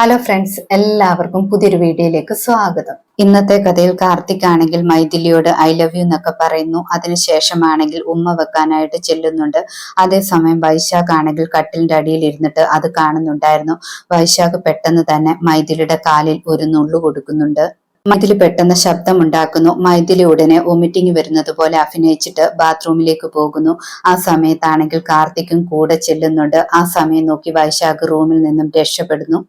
Hello friends എല്ലാവർക്കും പുതിയൊരു വീഡിയോയിലേക്ക് സ്വാഗതം. ഇന്നത്തെ കഥയിൽ കാർത്തിക് ആണെങ്കിൽ മൈഥിലിയോട് ഐ ലവ് യു എന്നൊക്കെ പറയുന്നു. അതിനുശേഷമാണെങ്കിൽ ഉമ്മ വെക്കാനായിട്ട് ചെല്ലുന്നുണ്ട്. അതേസമയം വൈശാഖ് ആണെങ്കിൽ കട്ടിലിന്റെ അടിയിൽ ഇരുന്നിട്ട് അത് കാണുന്നുണ്ടായിരുന്നു. വൈശാഖ് പെട്ടെന്ന് തന്നെ മൈഥിലിയുടെ കാലിൽ ഒരു നുള്ളു കൊടുക്കുന്നുണ്ട്. മൈഥിലി പെട്ടെന്ന് ശബ്ദമുണ്ടാക്കുന്നു. മൈഥിലി ഉടനെ വൊമിറ്റിംഗ് വരുന്നത് പോലെ അഭിനയിച്ചിട്ട് ബാത്റൂമിലേക്ക് പോകുന്നു. ആ സമയത്താണെങ്കിൽ കാർത്തിക്കും കൂടെ ചെല്ലുന്നുണ്ട്. ആ സമയം നോക്കി വൈശാഖ് റൂമിൽ നിന്നും രക്ഷപ്പെടുന്നു.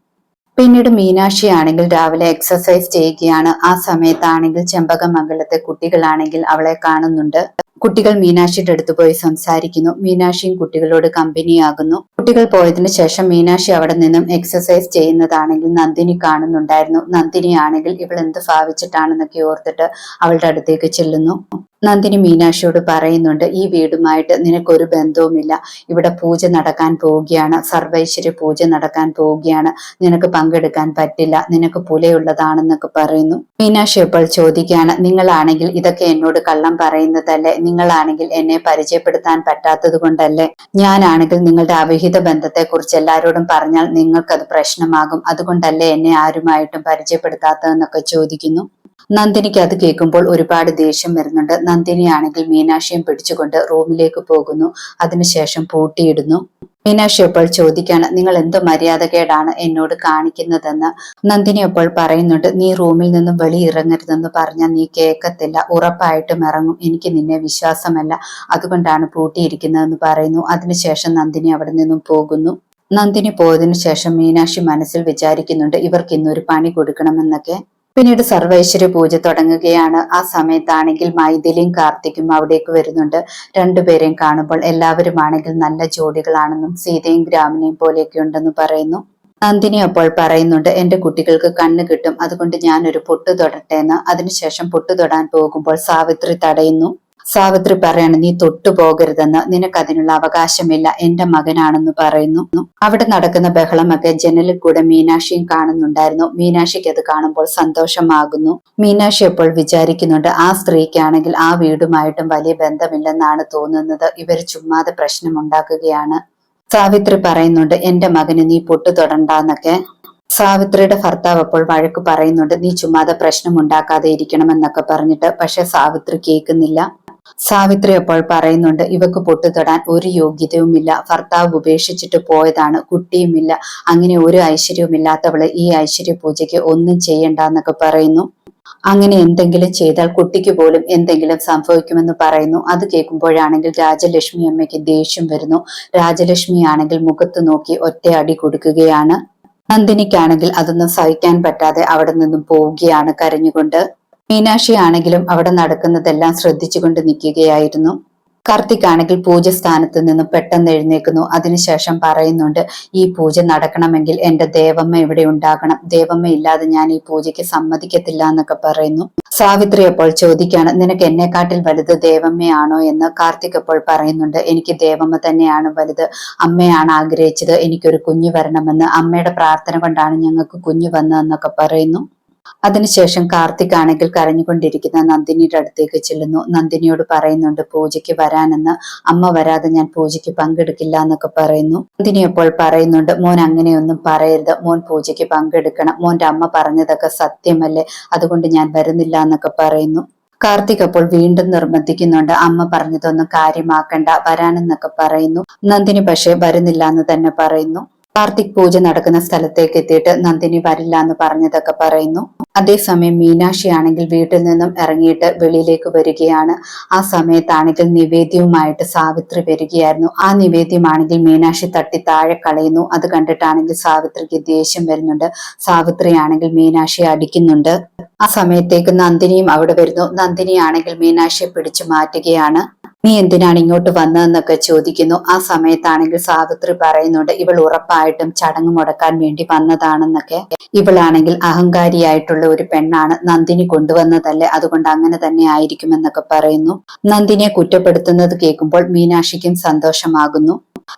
പിന്നീട് മീനാക്ഷി ആണെങ്കിൽ രാവിലെ എക്സസൈസ് ചെയ്യുകയാണ്. ആ സമയത്താണെങ്കിൽ ചെമ്പകമംഗലത്തെ കുട്ടികളാണെങ്കിൽ അവളെ കാണുന്നുണ്ട്. കുട്ടികൾ മീനാക്ഷിയുടെ അടുത്ത് പോയി സംസാരിക്കുന്നു. മീനാക്ഷിയും കുട്ടികളോട് കമ്പനിയാകുന്നു. കുട്ടികൾ പോയതിനു ശേഷം മീനാക്ഷി അവിടെ നിന്നും എക്സസൈസ് ചെയ്യുന്നതാണെങ്കിൽ നന്ദിനി കാണുന്നുണ്ടായിരുന്നു. നന്ദിനി ആണെങ്കിൽ ഇവൾ എന്ത് ഭാവിച്ചിട്ടാണെന്നൊക്കെ ഓർത്തിട്ട് അവളുടെ അടുത്തേക്ക് ചെല്ലുന്നു. നന്ദിനി മീനാക്ഷിയോട് പറയുന്നുണ്ട് ഈ വീടുമായിട്ട് നിനക്കൊരു ബന്ധവുമില്ല. ഇവിടെ പൂജ നടക്കാൻ പോവുകയാണ്. സർവൈശ്വര്യ പൂജ നടക്കാൻ പോവുകയാണ്. നിനക്ക് പങ്കെടുക്കാൻ പറ്റില്ല. നിനക്ക് പുലയുള്ളതാണെന്നൊക്കെ പറയുന്നു. മീനാക്ഷി ഇപ്പോൾ ചോദിക്കുകയാണ് നിങ്ങളാണെങ്കിൽ ഇതൊക്കെ എന്നോട് കള്ളം പറയുന്നതല്ലേ? നിങ്ങളാണെങ്കിൽ എന്നെ പരിചയപ്പെടുത്താൻ പറ്റാത്തത് കൊണ്ടല്ലേ? ഞാനാണെങ്കിൽ നിങ്ങളുടെ അവിഹിത ബന്ധത്തെ കുറിച്ച് എല്ലാവരോടും പറഞ്ഞാൽ നിങ്ങൾക്കത് പ്രശ്നമാകും. അതുകൊണ്ടല്ലേ എന്നെ ആരുമായിട്ടും പരിചയപ്പെടുത്താത്തതെന്നൊക്കെ ചോദിക്കുന്നു. നന്ദിനിക്ക് അത് കേൾക്കുമ്പോൾ ഒരുപാട് ദേഷ്യം വരുന്നുണ്ട്. നന്ദിനിയാണെങ്കിൽ മീനാക്ഷിയും പിടിച്ചുകൊണ്ട് റൂമിലേക്ക് പോകുന്നു. അതിനുശേഷം പൂട്ടിയിടുന്നു. മീനാക്ഷി അപ്പോൾ ചോദിക്കാണ് നിങ്ങൾ എന്ത് മര്യാദകേടാണ് എന്നോട് കാണിക്കുന്നതെന്ന്? നന്ദിനി അപ്പോൾ പറയുന്നുണ്ട് നീ റൂമിൽ നിന്നും വെളിയിറങ്ങരുതെന്ന് പറഞ്ഞാൽ നീ കേൾക്കത്തില്ല. ഉറപ്പായിട്ടും ഇറങ്ങും. എനിക്ക് നിന്നെ വിശ്വാസമല്ല. അതുകൊണ്ടാണ് പൂട്ടിയിരിക്കുന്നതെന്ന് പറയുന്നു. അതിനുശേഷം നന്ദിനി അവിടെ നിന്നും പോകുന്നു. നന്ദിനി പോയതിനു ശേഷം മീനാക്ഷി മനസ്സിൽ വിചാരിക്കുന്നുണ്ട് ഇവർക്ക് ഇന്നൊരു പണി കൊടുക്കണമെന്നൊക്കെ. പിന്നീട് സർവൈശ്വര്യ പൂജ തുടങ്ങുകയാണ്. ആ സമയത്താണെങ്കിൽ മൈഥിലിയും കാർത്തിക്കും അവിടേക്ക് വരുന്നുണ്ട്. രണ്ടുപേരെയും കാണുമ്പോൾ എല്ലാവരും ആണെങ്കിൽ നല്ല ജോഡികളാണെന്നും സീതയും ഗ്രാമിനെയും പോലെയൊക്കെ ഉണ്ടെന്ന് പറയുന്നു. നന്ദിനി അപ്പോൾ പറയുന്നുണ്ട് എന്റെ കുട്ടികൾക്ക് കണ്ണ് കിട്ടും. അതുകൊണ്ട് ഞാൻ ഒരു പൊട്ട് തൊടട്ടെ എന്ന്. അതിനുശേഷം പൊട്ട് തൊടാൻ പോകുമ്പോൾ സാവിത്രി തടയുന്നു. സാവിത്രി പറയാണ് നീ തൊട്ടു പോകരുതെന്ന്. നിനക്ക് അതിനുള്ള അവകാശമില്ല. എന്റെ മകനാണെന്ന് പറയുന്നു. അവിടെ നടക്കുന്ന ബഹളമൊക്കെ ജനലിൽ കൂടെ മീനാക്ഷിയും കാണുന്നുണ്ടായിരുന്നു. മീനാക്ഷിക്ക് അത് കാണുമ്പോൾ സന്തോഷമാകുന്നു. മീനാക്ഷി അപ്പോൾ വിചാരിക്കുന്നുണ്ട് ആ സ്ത്രീക്കാണെങ്കിൽ ആ വീടുമായിട്ടും വലിയ ബന്ധമില്ലെന്നാണ് തോന്നുന്നത്. ഇവർ ചുമ്മാതെ പ്രശ്നമുണ്ടാക്കുകയാണ് സാവിത്രി പറയുന്നുണ്ട് എന്റെ മകന് നീ പൊട്ടു തൊടണ്ടെന്നൊക്കെ സാവിത്രിയുടെ ഭർത്താവ് അപ്പോൾ വഴക്ക് പറയുന്നുണ്ട് നീ ചുമ്മാതെ പ്രശ്നം ഉണ്ടാക്കാതെ ഇരിക്കണമെന്നൊക്കെ പറഞ്ഞിട്ട് പക്ഷെ സാവിത്രി കേൾക്കുന്നില്ല. സാവിത്രി അപ്പോൾ പറയുന്നുണ്ട് ഇവക്ക് പൊട്ടുതൊടാൻ ഒരു യോഗ്യതയുമില്ല. ഭർത്താവ് ഉപേക്ഷിച്ചിട്ട് പോയതാണ് കുട്ടിയുമില്ല. അങ്ങനെ ഒരു ഐശ്വര്യവും ഇല്ലാത്തവൾ ഈ ഐശ്വര്യ പൂജയ്ക്ക് ഒന്നും ചെയ്യണ്ട എന്നൊക്കെ പറയുന്നു. അങ്ങനെ എന്തെങ്കിലും ചെയ്താൽ കുട്ടിക്ക് പോലും എന്തെങ്കിലും സംഭവിക്കുമെന്ന് പറയുന്നു. അത് കേൾക്കുമ്പോഴാണെങ്കിൽ രാജലക്ഷ്മി അമ്മയ്ക്ക് ദേഷ്യം വരുന്നു. രാജലക്ഷ്മി ആണെങ്കിൽ മുഖത്ത് നോക്കി ഒറ്റ അടി കൊടുക്കുകയാണ്. നന്ദിനിക്കാണെങ്കിൽ അതൊന്നും സഹിക്കാൻ പറ്റാതെ അവിടെ നിന്നും പോവുകയാണ് കരഞ്ഞുകൊണ്ട്. മീനാക്ഷി ആണെങ്കിലും അവിടെ നടക്കുന്നതെല്ലാം ശ്രദ്ധിച്ചുകൊണ്ട് നിൽക്കുകയായിരുന്നു. കാർത്തിക് ആണെങ്കിൽ പൂജ സ്ഥാനത്ത് നിന്നും പെട്ടെന്ന് എഴുന്നേക്കുന്നു അതിനുശേഷം പറയുന്നുണ്ട് ഈ പൂജ നടക്കണമെങ്കിൽ എന്റെ ദേവമ്മ ഇവിടെ ഉണ്ടാകണം. ദേവമ്മ ഇല്ലാതെ ഞാൻ ഈ പൂജയ്ക്ക് സമ്മതിക്കത്തില്ല എന്നൊക്കെ പറയുന്നു. സാവിത്രി അപ്പോൾ ചോദിക്കാണ് നിനക്ക് എന്നെക്കാട്ടിൽ വലുത് ദേവമ്മയാണോ? എന്ന് കാർത്തിക് അപ്പോൾ പറയുന്നുണ്ട് എനിക്ക് ദേവമ്മ തന്നെയാണ് വലുത്. അമ്മയാണ് ആഗ്രഹിച്ചത് എനിക്കൊരു കുഞ്ഞു വരണമെന്ന്. അമ്മയുടെ പ്രാർത്ഥന കൊണ്ടാണ് ഞങ്ങൾക്ക് കുഞ്ഞു വന്നതെന്നൊക്കെ പറയുന്നു. അതിനുശേഷം കാർത്തിക് ആണെങ്കിൽ കരഞ്ഞുകൊണ്ടിരിക്കുന്ന നന്ദിനിയുടെ അടുത്തേക്ക് ചെല്ലുന്നു. നന്ദിനിയോട് പറയുന്നുണ്ട് പൂജയ്ക്ക് വരാനെന്ന്. അമ്മ വരാതെ ഞാൻ പൂജയ്ക്ക് പങ്കെടുക്കില്ല എന്നൊക്കെ പറയുന്നു. നന്ദിനി അപ്പോൾ പറയുന്നുണ്ട് മോൻ അങ്ങനെയൊന്നും പറയരുത്. മോൻ പൂജയ്ക്ക് പങ്കെടുക്കണം. മോന്റെ അമ്മ പറഞ്ഞതൊക്കെ സത്യമല്ലേ? അതുകൊണ്ട് ഞാൻ വരുന്നില്ല എന്നൊക്കെ പറയുന്നു. കാർത്തിക് അപ്പോൾ വീണ്ടും നിർബന്ധിക്കുന്നുണ്ട് അമ്മ പറഞ്ഞതൊന്നും കാര്യമാക്കണ്ട. വരാനെന്നൊക്കെ പറയുന്നു. നന്ദിനി പക്ഷെ വരുന്നില്ല എന്ന് തന്നെ പറയുന്നു. കാർത്തിക് പൂജ നടക്കുന്ന സ്ഥലത്തേക്ക് എത്തിയിട്ട് നന്ദിനി വരില്ല എന്ന് പറഞ്ഞതൊക്കെ പറയുന്നു. അതേസമയം മീനാക്ഷി ആണെങ്കിൽ വീട്ടിൽ നിന്നും ഇറങ്ങിയിട്ട് വെളിയിലേക്ക് വരികയാണ്. ആ സമയത്താണെങ്കിൽ നിവേദ്യവുമായിട്ട് സാവിത്രി വരികയായിരുന്നു. ആ നിവേദ്യമാണെങ്കിൽ മീനാക്ഷി തട്ടി താഴെ കളയുന്നു. അത് കണ്ടിട്ടാണെങ്കിൽ സാവിത്രിക്ക് ദേഷ്യം വരുന്നുണ്ട്. സാവിത്രി ആണെങ്കിൽ മീനാക്ഷിയെ അടിക്കുന്നുണ്ട്. ആ സമയത്തേക്ക് നന്ദിനിയും അവിടെ വരുന്നു. നന്ദിനി ആണെങ്കിൽ മീനാക്ഷിയെ പിടിച്ചു മാറ്റുകയാണ്. നീ എന്തിനാണ് ഇങ്ങോട്ട് വന്നതെന്നൊക്കെ ചോദിക്കുന്നു. ആ സമയത്താണെങ്കിൽ സാവിത്രി പറയുന്നുണ്ട് ഇവൾ ഉറപ്പായിട്ടും ചടങ്ങ് മുടക്കാൻ വേണ്ടി വന്നതാണെന്നൊക്കെ. ഇവളാണെങ്കിൽ അഹങ്കാരിയായിട്ടുള്ള ഒരു പെണ്ണാണ് നന്ദിനി കൊണ്ടുവന്നതല്ലേ? അതുകൊണ്ട് അങ്ങനെ തന്നെ ആയിരിക്കുമെന്നൊക്കെ പറയുന്നു. നന്ദിനിയെ കുറ്റപ്പെടുത്തുന്നത് കേൾക്കുമ്പോൾ മീനാക്ഷിക്കും സന്തോഷമാകുന്നു.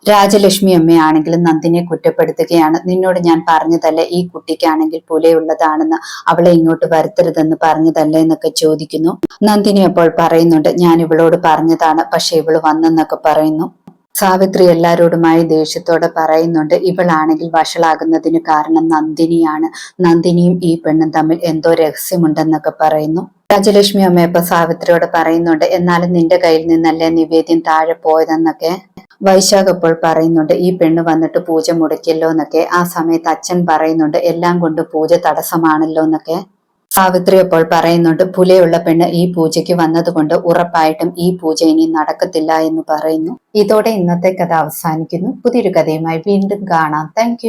രാജലക്ഷ്മി അമ്മയാണെങ്കിലും നന്ദിനെ കുറ്റപ്പെടുത്തുകയാണ്. നിന്നോട് ഞാൻ പറഞ്ഞതല്ലേ ഈ കുട്ടിക്കാണെങ്കിൽ പുലയുള്ളതാണെന്ന്. അവളെ ഇങ്ങോട്ട് വരുത്തരുതെന്ന് പറഞ്ഞതല്ലേ എന്നൊക്കെ ചോദിക്കുന്നു. നന്ദിനി അപ്പോൾ പറയുന്നുണ്ട് ഞാൻ ഇവളോട് പറഞ്ഞതാണ് പക്ഷെ ഇവൾ വന്നെന്നൊക്കെ പറയുന്നു. സാവിത്രി എല്ലാരോടുമായി ദേഷ്യത്തോടെ പറയുന്നുണ്ട് ഇവളാണെങ്കിൽ വഷളാകുന്നതിന് കാരണം നന്ദിനിയാണ്. നന്ദിനിയും ഈ പെണ്ണും തമ്മിൽ എന്തോ രഹസ്യമുണ്ടെന്നൊക്കെ പറയുന്നു. രാജലക്ഷ്മി അമ്മയപ്പ സാവിത്രിയോട് പറയുന്നുണ്ട് എന്നാലും നിന്റെ കയ്യിൽ നിന്നല്ലേ നിവേദ്യം താഴെ പോയതെന്നൊക്കെ? വൈശാഖ് അപ്പോൾ പറയുന്നുണ്ട് ഈ പെണ്ണ് വന്നിട്ട് പൂജ മുടക്കിയല്ലോ എന്നൊക്കെ. ആ സമയത്ത് അച്ഛൻ പറയുന്നുണ്ട് എല്ലാം കൊണ്ട് പൂജ തടസ്സമാണല്ലോ എന്നൊക്കെ. സാവിത്രി അപ്പോൾ പറയുന്നുണ്ട് പുലയുള്ള പെണ്ണ് ഈ പൂജയ്ക്ക് വന്നതുകൊണ്ട് ഉറപ്പായിട്ടും ഈ പൂജ ഇനി നടക്കത്തില്ല എന്ന് പറയുന്നു. ഇതോടെ ഇന്നത്തെ കഥ അവസാനിക്കുന്നു. പുതിയൊരു കഥയുമായി വീണ്ടും കാണാം. താങ്ക്